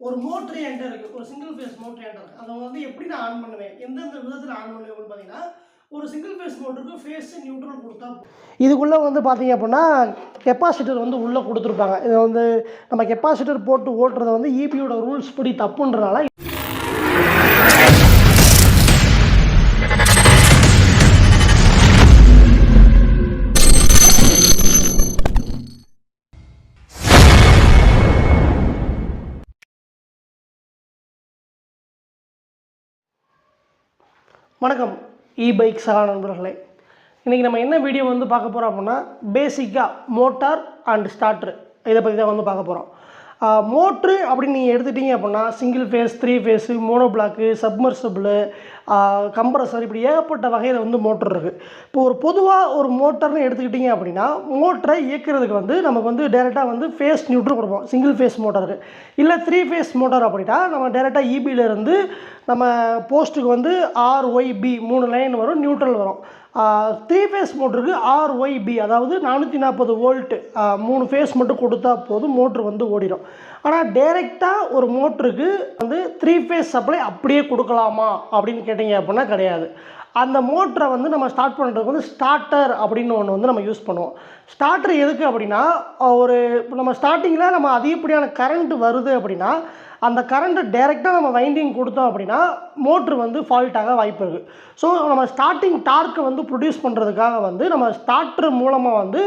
ஒரு மோட்ரு என்கிட்ட இருக்குது ஒரு சிங்கிள் ஃபேஸ் மோட்ரு என்கிட்ட இருக்குது அதை வந்து எப்படி நான் ஆன் பண்ணுவேன்? எந்தெந்த விதத்தில் ஆன் பண்ணுவேன் அப்படின்னு பார்த்தீங்கன்னா ஒரு சிங்கிள் ஃபேஸ் மோட்டருக்கு ஃபேஸ் நியூட்ரல் கொடுத்தா இதுக்குள்ளே வந்து பார்த்தீங்க அப்படின்னா கெப்பாசிட்டர் வந்து உள்ளே கொடுத்துருப்பாங்க. இதை வந்து நம்ம கெப்பாசிட்டர் போட்டு ஓட்டுறத வந்து இபியோட ரூல்ஸ் படி தப்புன்றனால வணக்கம். இ பைக் சகா நண்பர்களே. இன்றைக்கி நம்ம என்ன வீடியோ வந்து பார்க்க போகிறோம் அப்படின்னா பேசிக்காக மோட்டார் அண்ட் ஸ்டார்ட்ரு இதை பற்றி தான் வந்து பார்க்க போகிறோம் மோட்ரு அப்படின்னு நீங்கள் எடுத்துட்டீங்க அப்படின்னா single phase three phase mono block submersible compressor இப்படி ஏகப்பட்ட வகையில் வந்து மோட்டர் இருக்குது இப்போ ஒரு பொதுவாக ஒரு மோட்டர்னு எடுத்துக்கிட்டிங்க அப்படின்னா மோட்டரை இயக்கிறதுக்கு வந்து நமக்கு வந்து டேரெக்டாக வந்து ஃபேஸ் நியூட்ரு கொடுப்போம். சிங்கிள் ஃபேஸ் மோட்டருக்கு இல்லை த்ரீ ஃபேஸ் மோட்டார் அப்படின்னா நம்ம டேரெக்டாக இபியிலேருந்து நம்ம போஸ்ட்டுக்கு வந்து ஆர்ஒய்பி மூணு லைன் வரும் நியூட்ரல் வரும். த்ரீ ஃபேஸ் மோட்டருக்கு ஆர்ஒய்பி அதாவது நானூற்றி நாற்பது வோல்ட்டு மூணு ஃபேஸ் மட்டும் கொடுத்தா போதும் மோட்ரு வந்து ஓடிடும் ஆனால் டேரெக்டாக ஒரு மோட்ருக்கு வந்து த்ரீ ஃபேஸ் சப்ளை அப்படியே கொடுக்கலாமா அப்படின்னு கேட்டிங்க அப்படின்னா கிடையாது. அந்த மோட்டரை வந்து நம்ம ஸ்டார்ட் பண்ணுறதுக்கு வந்து ஸ்டார்டர் அப்படின்னு ஒன்று வந்து நம்ம யூஸ் பண்ணுவோம். ஸ்டார்டர் எதுக்கு அப்படின்னா ஒரு இப்போ நம்ம ஸ்டார்டிங்கில் நம்ம அதிகப்படியான கரண்ட் வருது அப்படின்னா அந்த கரண்ட்டு டைரெக்டாக நம்ம வைண்டிங் கொடுத்தோம் அப்படின்னா மோட்ரு வந்து ஃபால்ட் ஆக வாய்ப்பு இருக்குது ஸோ நம்ம ஸ்டார்டிங் டார்க்கை வந்து ப்ரொடியூஸ் பண்ணுறதுக்காக வந்து நம்ம ஸ்டார்ட்ரு மூலமாக வந்து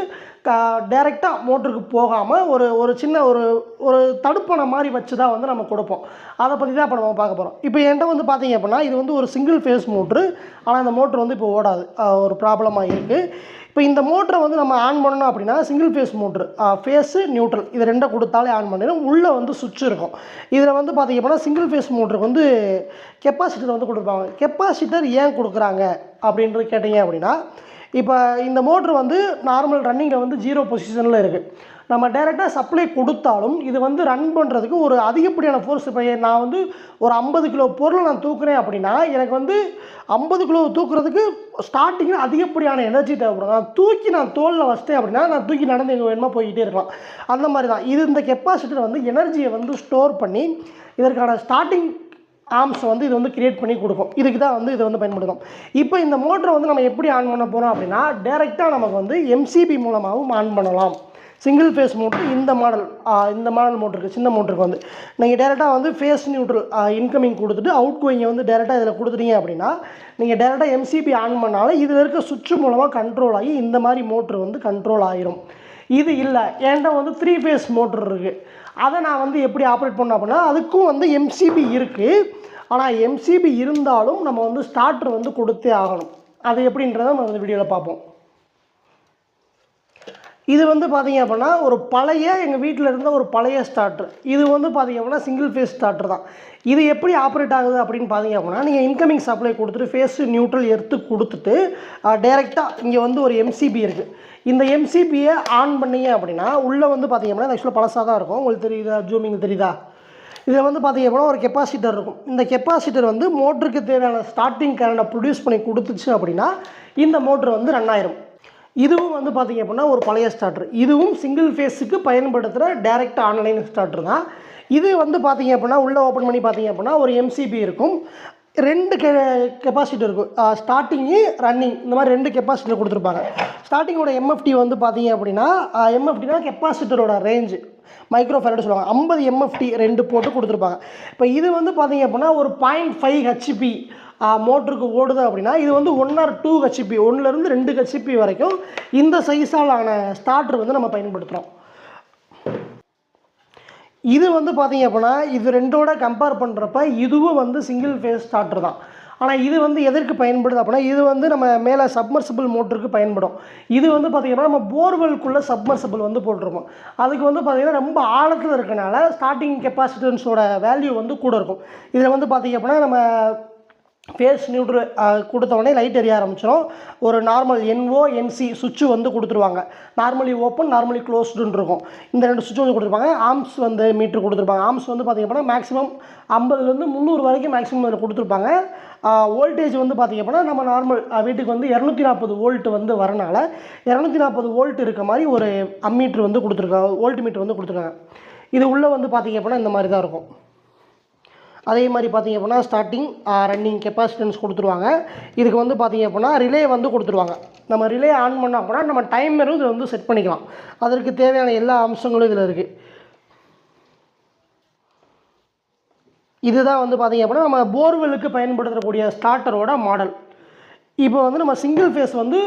டைரெக்டாக மோட்டருக்கு போகாமல் ஒரு ஒரு சின்ன ஒரு ஒரு தடுப்பணை மாதிரி வச்சு தான் வந்து நம்ம கொடுப்போம். அதை பற்றி தான் இப்போ நம்ம பார்க்க போகிறோம் இப்போ என்கிட்ட வந்து பார்த்தீங்க அப்படின்னா இது வந்து ஒரு சிங்கிள் ஃபேஸ் மோட்ரு ஆனால் இந்த மோட்ரு வந்து இப்போ ஓடாது. ஒரு ப்ராப்ளமாக இருக்குது இப்போ இந்த மோட்டரை வந்து நம்ம ஆன் பண்ணணும் அப்படின்னா single phase motor phase neutral இது ரெண்டை கொடுத்தாலே ஆன் பண்ணிடும். உள்ளே வந்து சுவிட்ச் இருக்கும். இதில் வந்து பார்த்திங்க அப்படின்னா சிங்கிள் ஃபேஸ் மோட்டருக்கு வந்து கெப்பாசிட்டர் வந்து கொடுப்பாங்க. கெப்பாசிட்டர் ஏன் கொடுக்குறாங்க அப்படின்றது கேட்டிங்க அப்படின்னா இப்போ இந்த மோட்ரு வந்து நார்மல் ரன்னிங்கில் வந்து ஜீரோ பொசிஷனில் இருக்குது நம்ம டைரெக்டாக சப்ளை கொடுத்தாலும் இது வந்து ரன் பண்ணுறதுக்கு ஒரு அதிகப்படியான ஃபோர்ஸ் இப்போ நான் வந்து ஒரு ஐம்பது கிலோ பொருளை நான் தூக்குறேன் அப்படின்னா எனக்கு வந்து ஐம்பது கிலோ தூக்குறதுக்கு ஸ்டார்டிங்கில் அதிகப்படியான எனர்ஜி தேவைப்படும். நான் தூக்கி நான் தோலில் வச்சிட்டேன் அப்படின்னா நான் தூக்கி நடந்து எங்கே வேணுமா போய்கிட்டே இருக்கலாம். அந்த மாதிரி தான் இது இந்த கெப்பாசிட்டர் வந்து எனர்ஜியை வந்து ஸ்டோர் பண்ணி இதற்கான ஸ்டார்டிங் ஆர்ம்ஸ் வந்து இது வந்து கிரியேட் பண்ணி கொடுக்கும். இதுக்கு தான் வந்து இது வந்து பயன்படுத்தும். இப்போ இந்த மோட்டரை வந்து நம்ம எப்படி ஆன் பண்ண போகிறோம் அப்படின்னா டேரெக்டாக நமக்கு வந்து எம்சிபி மூலமாகவும் ஆன் பண்ணலாம். சிங்கிள் ஃபேஸ் மோட்ரு இந்த மாடல் இந்த மாடல் மோட்டருக்கு சின்ன மோட்டருக்கு வந்து. நீங்கள் டேரெக்டாக வந்து ஃபேஸ் நியூட்ரல் இன்கமிங் கொடுத்துட்டு அவுட் கோயிங்கை வந்து டேரெக்டாக இதில் கொடுத்துட்டீங்க அப்படின்னா நீங்கள் டேரெக்டாக எம்சிபி ஆன் பண்ணாலும் இதில் இருக்க சுவிட்சு மூலமாக கண்ட்ரோல் ஆகி இந்த மாதிரி மோட்ரு வந்து கண்ட்ரோல் ஆயிரும். இது இல்லை. ஏன்டா வந்து த்ரீ ஃபேஸ் மோட்ரு இருக்குது அதை நான் வந்து எப்படி ஆப்ரேட் பண்ண அப்படின்னா அதுக்கும் வந்து எம்சிபி இருக்குது ஆனால் எம்சிபி இருந்தாலும் நம்ம வந்து ஸ்டார்டர் வந்து கொடுத்தே ஆகணும். அது எப்படின்றத நம்ம அந்த வீடியோவில் பார்ப்போம். இது வந்து பார்த்தீங்க அப்படின்னா ஒரு பழைய எங்கள் வீட்டில் இருந்த ஒரு பழைய ஸ்டார்ட்ரு இது வந்து பார்த்தீங்க அப்படின்னா சிங்கிள் ஃபேஸ் ஸ்டார்ட்ரு தான். இது எப்படி ஆப்ரேட் ஆகுது அப்படின்னு பார்த்தீங்க அப்படின்னா நீங்கள் இன்கமிங் சப்ளை கொடுத்துட்டு ஃபேஸ் நியூட்ரல் எடுத்து கொடுத்துட்டு டேரெக்டாக இங்கே வந்து ஒரு எம்சிபி இருக்குது இந்த எம்சிபியை ஆன் பண்ணீங்க அப்படின்னா உள்ளே வந்து பார்த்தீங்க அப்படின்னா ஆக்சுவலாக பழசாக தான் இருக்கும். உங்களுக்கு தெரியுதா? ஜூமிங் தெரியுதா? இதில் வந்து பார்த்தீங்க அப்படின்னா ஒரு கெப்பாசிட்டர் இருக்கும். இந்த கெப்பாசிட்டர் வந்து மோட்டருக்கு தேவையான ஸ்டார்டிங் கரண்டை ப்ரொடியூஸ் பண்ணி கொடுத்துச்சு அப்படின்னா இந்த மோட்ரு வந்து ரன் ஆயிரும். இதுவும் வந்து பார்த்தீங்க அப்படின்னா ஒரு பழைய ஸ்டார்டர் இதுவும் சிங்கிள் ஃபேஸுக்கு பயன்படுத்துகிற டேரெக்ட் ஆன்லைன் ஸ்டார்டர் தான். இது வந்து பார்த்தீங்க அப்படின்னா உள்ளே ஓப்பன் பண்ணி பார்த்தீங்க அப்படின்னா ஒரு எம்சிபி இருக்கும். ரெண்டு கெ கெப்பாசிட்டி இருக்கும். ஸ்டார்டிங்கு ரன்னிங் இந்த மாதிரி ரெண்டு கெப்பாசிட்டர் கொடுத்துருப்பாங்க. ஸ்டார்டிங்கோட எம்எஃப்டி வந்து பார்த்தீங்க அப்படின்னா எம்எஃப்டினா கெப்பாசிட்டரோட ரேஞ்சு மைக்ரோ ஃபேரட் சொல்லுவாங்க. ஐம்பது எம்எஃப்டி ரெண்டு போட்டு கொடுத்துருப்பாங்க. இப்போ இது வந்து பார்த்தீங்க அப்படின்னா ஒரு பாயிண்ட் ஃபைவ் ஹெச்பி மோட்டருக்கு ஓடுது அப்படின்னா இது வந்து ஒன் ஆர் டூ ஹெச்பி ஒன்றுலேருந்து ரெண்டு ஹெச்பி வரைக்கும் இந்த சைஸாலான ஸ்டார்டர் வந்து நம்ம பயன்படுத்துகிறோம் இது வந்து பார்த்தீங்க அப்படின்னா இது ரெண்டோட கம்பேர் பண்ணுறப்ப இதுவும் வந்து சிங்கிள் ஃபேஸ் ஸ்டார்டர் தான். ஆனால் இது வந்து எதற்கு பயன்படுது அப்படின்னா இது வந்து நம்ம மேலே சப்மர்சிபிள் மோட்டருக்கு பயன்படும். இது வந்து பார்த்திங்கன்னா நம்ம போர்வெல்குள்ளே சப்மர்சிபிள் வந்து போட்டிருக்கோம். அதுக்கு வந்து பார்த்திங்கன்னா ரொம்ப ஆழத்தில் இருக்கனால ஸ்டார்டிங் கெப்பாசிட்டன்ஸோட வேல்யூ வந்து கூட இருக்கும். இதில் வந்து பார்த்திங்க அப்படின்னா நம்ம ஃபேஸ் நியூட்ரு கொடுத்தவொடனே லைட் எரிய ஆரம்பிச்சிடும் ஒரு நார்மல் என்ஓ என்சி சுவிட்சு வந்து கொடுத்துருவாங்க. நார்மலி ஓப்பன் நார்மலி க்ளோஸ்டுன்னு இருக்கும். இந்த ரெண்டு சுவிட்ச் வந்து கொடுத்துருப்பாங்க. ஆம்ஸ் வந்து மீட்ரு கொடுத்துருப்பாங்க. ஆம்ஸ் வந்து பார்த்திங்க அப்படின்னா மேக்ஸிமம் ஐம்பதுலேருந்து முந்நூறு வரைக்கும் மேக்ஸிமம் இதில் கொடுத்துருப்பாங்க. வோல்டேஜ் வந்து பார்த்திங்க அப்படின்னா நம்ம நார்மல் வீட்டுக்கு வந்து இரநூத்தி நாற்பது வோல்ட் வந்து வரனால இரநூத்தி நாற்பது வோல்ட் இருக்க மாதிரி ஒரு அம்மீட்ரு வந்து கொடுத்துருக்காங்க வோல்ட் மீட்ரு வந்து கொடுத்துருக்காங்க. இது உள்ளே வந்து பார்த்திங்க அப்படின்னா இந்த மாதிரி தான் இருக்கும். அதே மாதிரி பார்த்தீங்க அப்படின்னா ஸ்டார்டிங் ரன்னிங் கெப்பாசிட்டன்ஸ் கொடுத்துருவாங்க. இதுக்கு வந்து பார்த்திங்க அப்படின்னா ரிலே வந்து கொடுத்துருவாங்க. நம்ம ரிலே ஆன் பண்ணோம் அப்படின்னா நம்ம டைமரும் இதில் வந்து செட் பண்ணிக்கலாம். அதற்கு தேவையான எல்லா அம்சங்களும் இதில் இருக்குது இதுதான் வந்து பார்த்தீங்க அப்படின்னா நம்ம போர்வெலுக்கு பயன்படுத்தக்கூடிய ஸ்டார்டரோட மாடல் இப்போ வந்து நம்ம சிங்கிள் ஃபேஸ் வந்து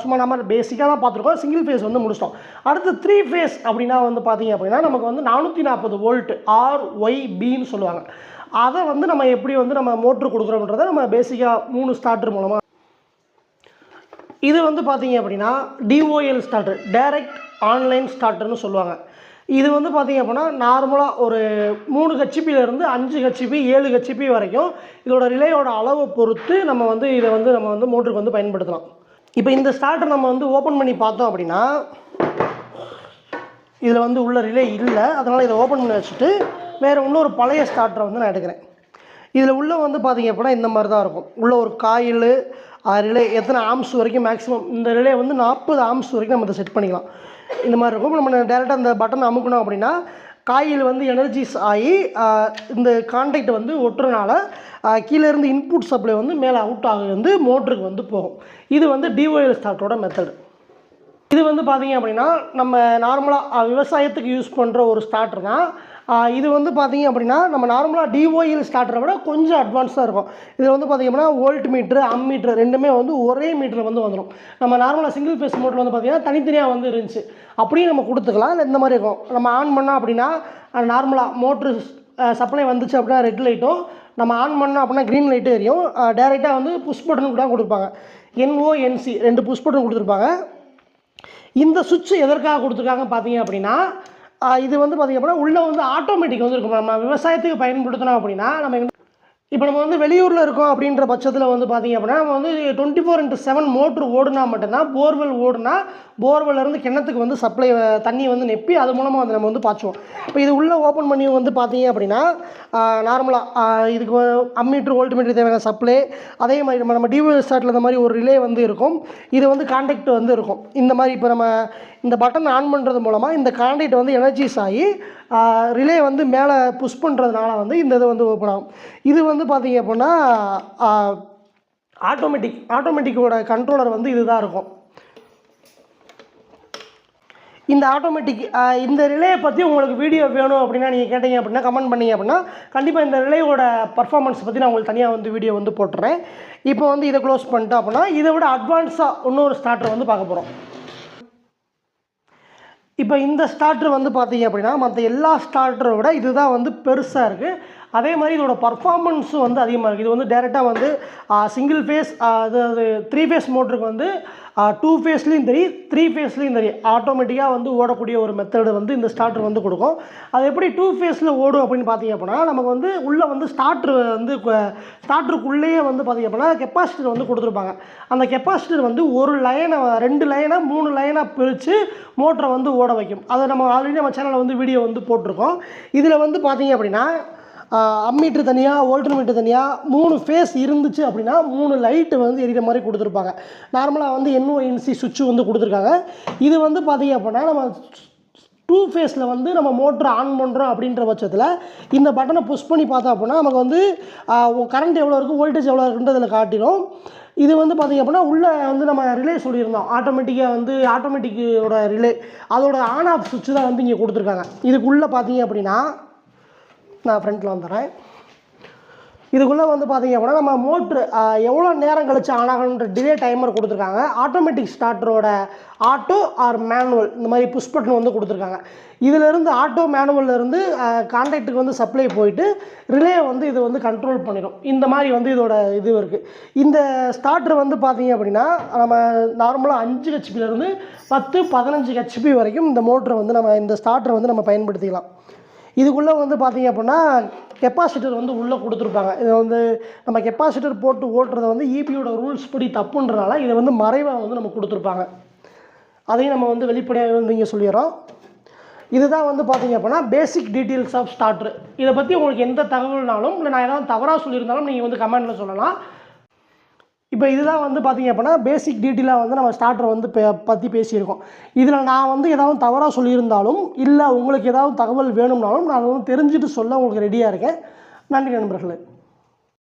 சும்மா நம்ம பேசிக்காக தான் பார்த்துருக்கோம். சிங்கிள் ஃபேஸ் வந்து முடிச்சிட்டோம். அடுத்து த்ரீ ஃபேஸ் அப்படின்னா வந்து பார்த்திங்க அப்படின்னா நமக்கு வந்து நானூற்றி நாற்பது வோல்ட் ஆர் ஒய் பின்னு சொல்லுவாங்க. அதை வந்து நம்ம எப்படி வந்து நம்ம மோட்ரு கொடுக்குறோம்ன்றத நம்ம பேசிக்காக மூணு ஸ்டார்டர் மூலமாக இது வந்து பார்த்தீங்க அப்படின்னா டிஓஎல் ஸ்டார்டர் டைரக்ட் ஆன்லைன் ஸ்டார்டர்னு சொல்லுவாங்க. இது வந்து பார்த்தீங்க அப்படின்னா நார்மலாக ஒரு மூணு ஹெச்பியிலேருந்து அஞ்சு ஹெச்பி ஏழு ஹெச்பி வரைக்கும் இதோட ரிலேயோட அளவை பொறுத்து நம்ம வந்து இதை வந்து நம்ம வந்து மோட்டருக்கு வந்து பயன்படுத்தலாம். இப்போ இந்த ஸ்டார்டர் நம்ம வந்து ஓப்பன் பண்ணி பார்த்தோம் அப்படின்னா இதில் வந்து உள்ள ரிலே இல்லை. அதனால் இதை ஓப்பன் பண்ணி வச்சுட்டு வேறு இன்னொரு பழைய ஸ்டார்டரை வந்து நான் எடுக்கிறேன். இதில் உள்ள வந்து பார்த்தீங்க அப்படின்னா இந்த மாதிரி தான் இருக்கும். உள்ளே ஒரு காயில் ரிலே எத்தனை ஆம்ஸ் வரைக்கும் மேக்ஸிமம் இந்த ரிலே வந்து நாற்பது ஆம்ஸ் வரைக்கும் நம்ம இதை செட் பண்ணிக்கலாம். இந்த மாதிரி இருக்கும். நம்ம டேரெக்டாக அந்த பட்டன் அமுக்கணும் அப்படின்னா காயில் வந்து எனர்ஜிஸ் ஆகி இந்த கான்டாக்ட் வந்து ஒட்டுறனால கீழேருந்து கீழே இருந்து இன்புட் சப்ளை வந்து மேலே அவுட் ஆக வந்து மோட்டருக்கு வந்து போகும். இது வந்து டிஓஎல் ஸ்டார்ட்டோட மெத்தடு இது வந்து பார்த்தீங்க அப்படின்னா நம்ம நார்மலாக விவசாயத்துக்கு யூஸ் பண்ணுற ஒரு ஸ்டார்டர் தான். இது வந்து பார்த்தீங்க அப்படின்னா நம்ம நார்மலாக டிஓஇல் ஸ்டார்டரை விட கொஞ்சம் அட்வான்ஸாக இருக்கும். இதில் வந்து பார்த்தீங்க அப்படின்னா வோல்ட் மீட்ரு அம் மீட்ரு ரெண்டுமே வந்து ஒரே மீட்டரில் வந்து வந்துடும் நம்ம நார்மலாக சிங்கிள் ஃபேஸ் மோட்டர் வந்து பார்த்தீங்கன்னா தனித்தனியாக வந்து இருந்துச்சு. அப்படியே நம்ம கொடுத்துக்கலாம். இல்லை இந்த மாதிரி இருக்கும். நம்ம ஆன் பண்ணோம் அப்படின்னா நார்மலாக மோட்ரு சப்ளை வந்துச்சு அப்படின்னா ரெட் லைட்டும் நம்ம ஆன் பண்ணோம் அப்படின்னா க்ரீன் லைட்டும் எரியும். டேரெக்டாக வந்து புஷ் பட்டன் கூட கொடுப்பாங்க. என்ஓஎன்சி ரெண்டு புஷ் பட்டன் கொடுத்துருப்பாங்க. இந்த சுவிட்ச் எதற்காக கொடுத்துருக்காங்க பார்த்தீங்க அப்படின்னா இது வந்து பார்த்திங்க அப்படின்னா உள்ளே வந்து ஆட்டோமேட்டிக் வந்து இருக்கும். நம்ம விவசாயத்துக்கு பயன்படுத்தினோம் அப்படின்னா நம்ம இப்போ நம்ம வந்து வெளியூரில் இருக்கோம் அப்படின்ற பட்சத்தில் வந்து பார்த்தீங்க அப்படின்னா நம்ம வந்து twenty four into seven motor ஓடுனா மட்டும்தான் போர்வெல் ஓடுனா போர்வெல்லேருந்து கிணத்துக்கு வந்து சப்ளை தண்ணி வந்து நெப்பி அது மூலமாக வந்து நம்ம வந்து பாய்ச்சுவோம். இப்போ இது உள்ளே ஓப்பன் பண்ணி வந்து பார்த்தீங்க அப்படின்னா நார்மலாக இதுக்கு அம்மீட்ரு வோல்ட் மீட்ரு தேவையான சப்ளை அதே மாதிரி நம்ம நம்ம டிவிஎல் ஸ்டார்ட்டில் இந்த மாதிரி ஒரு ரிலே வந்து இருக்கும். இது வந்து கான்டாக்ட் வந்து இருக்கும். இந்த மாதிரி இப்போ நம்ம இந்த பட்டன் ஆன் பண்ணுறது மூலமாக இந்த கான்டாக்ட் வந்து எனர்ஜிஸ் ஆகி ரிலே வந்து மேலே புஷ் பண்ணுறதுனால வந்து இந்த இது வந்து ஓப்பன் ஆகும். இது வந்து பார்த்தீங்க அப்படின்னா ஆட்டோமேட்டிக் ஆட்டோமேட்டிக்கோட கண்ட்ரோலர் வந்து இதுதான் இருக்கும். இந்த ஆட்டோமேட்டிக் இந்த ரிலேயை பற்றி உங்களுக்கு வீடியோ வேணும் அப்படின்னா நீங்கள் கேட்டீங்க அப்படின்னா கமெண்ட் பண்ணீங்க அப்படின்னா கண்டிப்பாக இந்த ரிலேயோட பர்ஃபார்மன்ஸ் பற்றி நான் உங்களுக்கு தனியாக வந்து வீடியோ வந்து போட்டுறேன். இப்போ வந்து இதை க்ளோஸ் பண்ணிட்டோம் அப்படின்னா இதை விட அட்வான்ஸாக இன்னொரு ஸ்டார்டர் வந்து பார்க்க போகிறோம் இப்போ இந்த ஸ்டார்ட்ரு வந்து பார்த்தீங்க அப்படின்னா மற்ற எல்லா ஸ்டார்ட்டரை விட இதுதான் வந்து பெருசாக இருக்குது அதே மாதிரி இதோட பர்ஃபார்மன்ஸும் வந்து அதிகமாக இருக்குது இது வந்து டேரெக்டாக வந்து சிங்கிள் ஃபேஸ் அதாவது த்ரீ ஃபேஸ் மோட்டருக்கு வந்து டூ ஃபேஸ்லேயும் சரி த்ரீ ஃபேஸ்லேயும் தெரியும் ஆட்டோமேட்டிக்காக வந்து ஓடக்கூடிய ஒரு மெத்தடு வந்து இந்த ஸ்டார்டர் வந்து கொடுக்கும். அது எப்படி டூ ஃபேஸில் ஓடும் அப்படின்னு பார்த்தீங்க அப்படின்னா நமக்கு வந்து உள்ளே வந்து ஸ்டார்டர் வந்து ஸ்டார்டருக்குள்ளேயே வந்து பார்த்தீங்க அப்படின்னா கெப்பாசிட்டர் வந்து கொடுத்துருப்பாங்க. அந்த கெப்பாசிட்டர் வந்து ஒரு லைனை ரெண்டு லைனை மூணு லைனாக பிரித்து மோட்டரை வந்து ஓட வைக்கும். அதை நம்ம ஆல்ரெடி நம்ம சேனலில் வந்து வீடியோ வந்து போட்டிருக்கோம். இதில் வந்து பார்த்தீங்க அப்படின்னா அம்மீட்ரு தனியாக ஓல்டர் மீட்டர் தனியாக மூணு ஃபேஸ் இருந்துச்சு அப்படின்னா மூணு லைட்டு வந்து எரிகிற மாதிரி கொடுத்துருப்பாங்க. நார்மலாக வந்து என்ஓஎன்சி சுவிட்சு வந்து கொடுத்துருக்காங்க. இது வந்து பார்த்திங்க அப்படின்னா நம்ம டூ ஃபேஸில் வந்து நம்ம மோட்ரு ஆன் பண்ணுறோம் அப்படின்ற பட்சத்தில் இந்த பட்டனை புஷ் பண்ணி பார்த்தோம் அப்படின்னா நமக்கு வந்து கரண்ட் எவ்வளோ இருக்குது வோல்டேஜ் எவ்வளோ இருக்குன்றதில் காட்டிடும். இது வந்து பார்த்திங்க அப்படின்னா உள்ளே வந்து நம்ம ரிலே சொல்லியிருந்தோம். ஆட்டோமேட்டிக்காக வந்து ஆட்டோமேட்டிக்கோட ரிலே அதோட ஆன் ஆஃப் சுவிட்ச் தான் வந்து இங்கே கொடுத்துருக்காங்க. இதுக்குள்ளே பார்த்தீங்க அப்படின்னா நான் ஃப்ரண்ட்டில் வந்துடுறேன் இதுக்குள்ளே வந்து பார்த்தீங்க அப்படின்னா நம்ம மோட்ரு எவ்வளோ நேரம் கழிச்சு ஆன் ஆகணுன்ற டிலே டைமர் கொடுத்துருக்காங்க. ஆட்டோமேட்டிக் ஸ்டார்டரோட ஆட்டோ ஆர் மேனுவல் இந்த மாதிரி புஷ் பட்டன் வந்து கொடுத்துருக்காங்க. இதிலேருந்து ஆட்டோ மேனுவல்லேருந்து கான்டாக்டுக்கு வந்து சப்ளை போயிட்டு ரிலே வந்து இது வந்து கண்ட்ரோல் பண்ணிடும். இந்த மாதிரி வந்து இதோட இது இருக்குது இந்த ஸ்டார்டர் வந்து பார்த்தீங்க அப்படின்னா நம்ம நார்மலாக அஞ்சு ஹெச்பிலேருந்து பத்து பதினஞ்சு ஹெச்பி வரைக்கும் இந்த மோட்டரை வந்து நம்ம இந்த ஸ்டார்டர் வந்து நம்ம பயன்படுத்திக்கலாம். இதுக்குள்ளே வந்து பார்த்தீங்க அப்படின்னா கெப்பாசிட்டர் வந்து உள்ளே கொடுத்துருப்பாங்க. இதை வந்து நம்ம கெப்பாசிட்டர் போட்டு ஓட்டுறத வந்து இபியோட ரூல்ஸ் படி தப்புன்றனால இதை வந்து மறைவாக வந்து நம்ம கொடுத்துருப்பாங்க. அதையும் நம்ம வந்து வெளிப்படையாக வந்து இங்கே சொல்லிடுறோம். இதுதான் வந்து பார்த்தீங்க அப்படின்னா பேசிக் டீட்டெயில்ஸ் ஆஃப் ஸ்டார்ட்ரு இதை பற்றி உங்களுக்கு எந்த தகவல்னாலும் இல்லை நான் ஏதாவது தவறாக சொல்லியிருந்தாலும் நீங்கள் வந்து கமெண்ட்டில் சொல்லலாம். இப்போ இதுதான் வந்து பார்த்தீங்க அப்படின்னா பேசிக் டீட்டெயிலாக வந்து நம்ம ஸ்டார்டர் வந்து பே பற்றி பேசியிருக்கோம். இதில் நான் வந்து ஏதாவது தவறாக சொல்லியிருந்தாலும் இல்லை உங்களுக்கு ஏதாவது தகவல் வேணும்னாலும் நான் அதை வந்து தெரிஞ்சுட்டு சொல்ல உங்களுக்கு ரெடியாக இருக்கேன். நன்றி நண்பர்களே.